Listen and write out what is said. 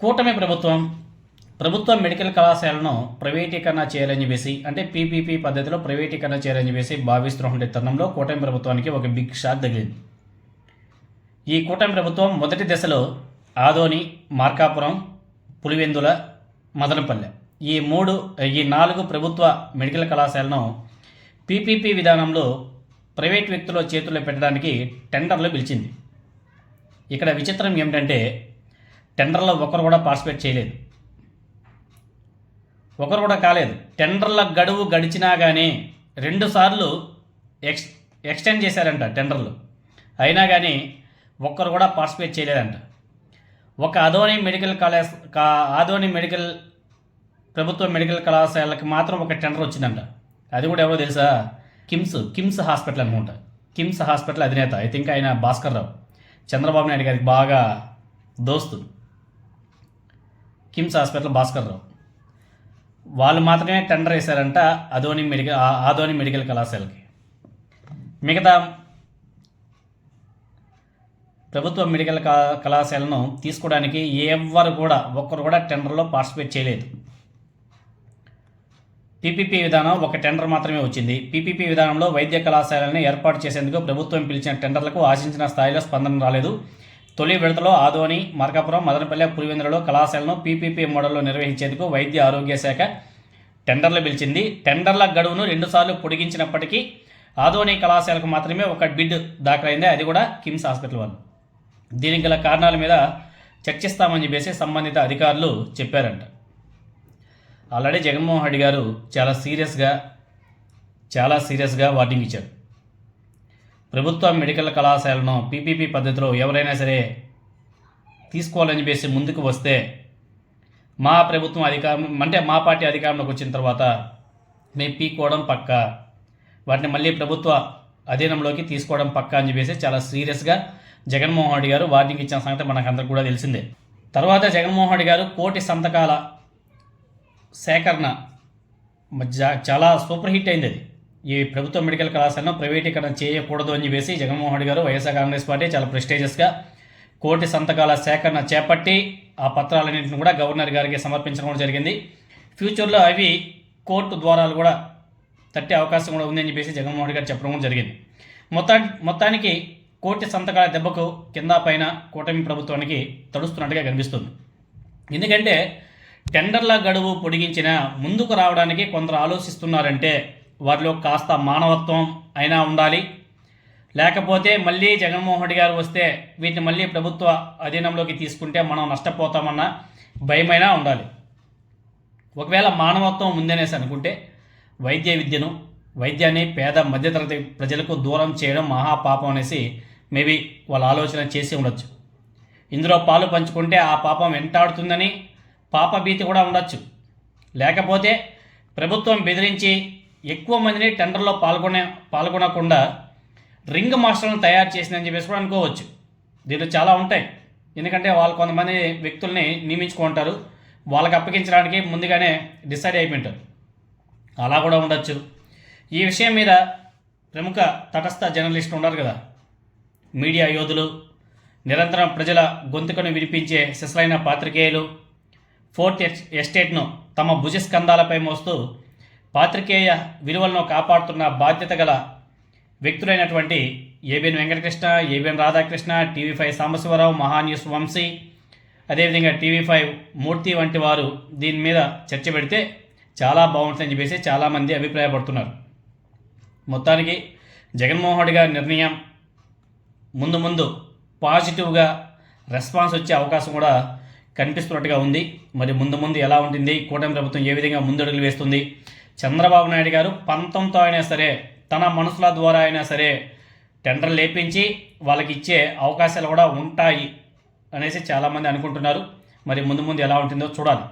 కూటమి ప్రభుత్వం ప్రభుత్వ మెడికల్ కళాశాలను ప్రైవేటీకరణ చేయాలని చెప్పేసి అంటే పీపీపీ పద్ధతిలో ప్రైవేటీకరణ చేయాలని చెప్పేసి భావిస్తున్నటువంటి తరుణంలో కూటమి ప్రభుత్వానికి ఒక బిగ్ షాక్ తగిలింది. ఈ కూటమి ప్రభుత్వం మొదటి దశలో ఆదోని మార్కాపురం పులివెందుల మదనపల్లె ఈ మూడు ఈ నాలుగు ప్రభుత్వ మెడికల్ కళాశాలను పీపీపీ విధానంలో ప్రైవేట్ వ్యక్తుల చేతుల్లో పెట్టడానికి టెండర్లు పిలిచింది. ఇక్కడ విచిత్రం ఏమిటంటే టెండర్లో ఒకరు కూడా పార్టిసిపేట్ చేయలేదు. ఒకరు కూడా కాలేదు. టెండర్ల గడువు గడిచినా కానీ రెండుసార్లు ఎక్స్ ఎక్స్టెండ్ చేశారంట టెండర్లు. అయినా కానీ ఒక్కరు కూడా పార్టిసిపేట్ చేయలేదంట. ఒక అదోని మెడికల్ కాలేజ్ కా ఆదోని మెడికల్ ప్రభుత్వ మెడికల్ కళాశాలకి మాత్రం ఒక టెండర్ వచ్చిందంట. అది కూడా ఎవరో తెలుసా? కిమ్స్ కిమ్స్ హాస్పిటల్ అనుకుంటా. కిమ్స్ హాస్పిటల్ అధినేత. ఐ థింక్ ఆయన భాస్కర్ రావు. చంద్రబాబు నాయుడు గారికి బాగా దోస్తు. KIMS hospital Bhaskar Rao. వాళ్ళు మాత్రమే టెండర్ వేశారంట అదోని మెడికల్ ఆదోని మెడికల్ కళాశాలకి. మిగతా ప్రభుత్వ మెడికల్ కళాశాలను తీసుకోవడానికి ఎవ్వరు కూడా ఒక్కరు కూడా టెండర్లో పార్టిసిపేట్ చేయలేదు. పీపీపీ విధానం ఒక టెండర్ మాత్రమే వచ్చింది. పీపీపీ విధానంలో వైద్య కళాశాలని ఏర్పాటు చేసేందుకు ప్రభుత్వం పిలిచిన టెండర్లకు ఆశించిన స్థాయిలో స్పందన రాలేదు. తొలి విడతలో ఆదోని మార్కాపురం మదనపల్లె పులివెందులలో కళాశాలను పీపీపీ మోడల్లో నిర్వహించేందుకు వైద్య ఆరోగ్య శాఖ టెండర్లు పిలిచింది. టెండర్ల గడువును రెండుసార్లు పొడిగించినప్పటికీ ఆదోని కళాశాలకు మాత్రమే ఒక బిడ్ దాఖలైంది. అది కూడా కిమ్స్ హాస్పిటల్ వాళ్ళు. దీనికి గల కారణాల మీద చర్చిస్తామని చెప్పేసి సంబంధిత అధికారులు చెప్పారంట. ఆల్రెడీ జగన్మోహన్ రెడ్డి గారు చాలా సీరియస్గా చాలా సీరియస్గా వార్నింగ్ ఇచ్చారు. ప్రభుత్వ మెడికల్ కళాశాలను పీపీపీ పద్ధతిలో ఎవరైనా సరే తీసుకోవాలని చెప్పేసి ముందుకు వస్తే మా ప్రభుత్వం అధికారం అంటే మా పార్టీ అధికారంలోకి వచ్చిన తర్వాత మేము పీక్కోవడం పక్క. వాటిని మళ్ళీ ప్రభుత్వ అధీనంలోకి తీసుకోవడం పక్క అని చెప్పేసి చాలా సీరియస్గా జగన్మోహన్ రెడ్డి గారు వార్నింగ్ ఇచ్చిన సంగతి మనకు అందరికి కూడా తెలిసిందే. తర్వాత జగన్మోహన్ రెడ్డి గారు కోటి సంతకాల సేకరణ చాలా సూపర్ హిట్ అయింది అది. ఈ ప్రభుత్వ మెడికల్ కళాశాలను ప్రైవేటీకరణ చేయకూడదు అని చెప్పేసి జగన్మోహన్ రెడ్డి గారు వైఎస్ఆర్ కాంగ్రెస్ పార్టీ చాలా ప్రెస్టేజియస్గా కోటి సంతకాల సేకరణ చేపట్టి ఆ పత్రాలన్నింటిని కూడా గవర్నర్ గారికి సమర్పించడం కూడా జరిగింది. ఫ్యూచర్లో అవి కోర్టు ద్వారాలు కూడా తట్టే అవకాశం కూడా ఉందని చెప్పేసి జగన్మోహన్ రెడ్డి గారు చెప్పడం కూడా జరిగింది. మొత్తా మొత్తానికి కోటి సంతకాల దెబ్బకు కింద పైన కూటమి ప్రభుత్వానికి తడుస్తున్నట్టుగా కనిపిస్తుంది. ఎందుకంటే టెండర్ల గడువు పొడిగించిన ముందుకు రావడానికి కొందరు ఆలోచిస్తున్నారంటే వారిలో కాస్త మానవత్వం అయినా ఉండాలి. లేకపోతే మళ్ళీ జగన్మోహన్ రెడ్డి గారు వస్తే వీటిని మళ్ళీ ప్రభుత్వ అధీనంలోకి తీసుకుంటే మనం నష్టపోతామన్న భయమైనా ఉండాలి. ఒకవేళ మానవత్వం ఉందనేసి అనుకుంటే వైద్య విద్యను వైద్యాన్ని పేద మధ్యతరగతి ప్రజలకు దూరం చేయడం మహాపాపం అనేసి మేబీ వాళ్ళ ఆలోచన చేసి ఉండొచ్చు. ఇందులో పాలు పంచుకుంటే ఆ పాపం వెంటాడుతుందని పాప భీతి కూడా ఉండొచ్చు. లేకపోతే ప్రభుత్వం బెదిరించి ఎక్కువ మందిని టెండర్లో పాల్గొనే పాల్గొనకుండా రింగ్ మాస్టర్లను తయారు చేసిందని చెప్పేసి కూడా అనుకోవచ్చు. దీంట్లో చాలా ఉంటాయి. ఎందుకంటే వాళ్ళు కొంతమంది వ్యక్తుల్ని నియమించుకుంటారు వాళ్ళకి అప్పగించడానికి ముందుగానే డిసైడ్ అయిపోయింటారు. అలా కూడా ఉండొచ్చు. ఈ విషయం మీద ప్రముఖ తటస్థ జర్నలిస్టులు ఉన్నారు కదా. మీడియా యోధులు నిరంతరం ప్రజల గొంతుకను వినిపించే సిసలైన పాత్రికేయులు ఫోర్త్ ఎస్- ఎస్టేట్ను తమ భుజస్కంధాలపై మోస్తూ పాత్రికేయ విలువలను కాపాడుతున్న బాధ్యత గల వ్యక్తులైనటువంటి ABN Venkatakrishna ABN Radhakrishna TV five Sambasivarao Mahaa News Vamsi అదేవిధంగా టీవీ ఫైవ్ మూర్తి వంటి వారు దీని మీద చర్చ పెడితే చాలా బాగుంటుందని చెప్పేసి చాలామంది అభిప్రాయపడుతున్నారు. మొత్తానికి జగన్మోహన్ రెడ్డి గారి నిర్ణయం ముందు ముందు పాజిటివ్గా రెస్పాన్స్ వచ్చే అవకాశం కూడా కనిపిస్తున్నట్టుగా ఉంది. మరి ముందు ముందు ఎలా ఉంటుంది? కూటమి ప్రభుత్వం ఏ విధంగా ముందడుగులు వేస్తుంది? చంద్రబాబు నాయుడు గారు పంతంతో అయినా సరే తన మనసుల ద్వారా అయినా సరే టెండర్ లేపించి వాళ్ళకి ఇచ్చే అవకాశాలు కూడా ఉంటాయి అనేసి చాలామంది అనుకుంటున్నారు. మరి ముందు ముందు ఎలా ఉంటుందో చూడాలి.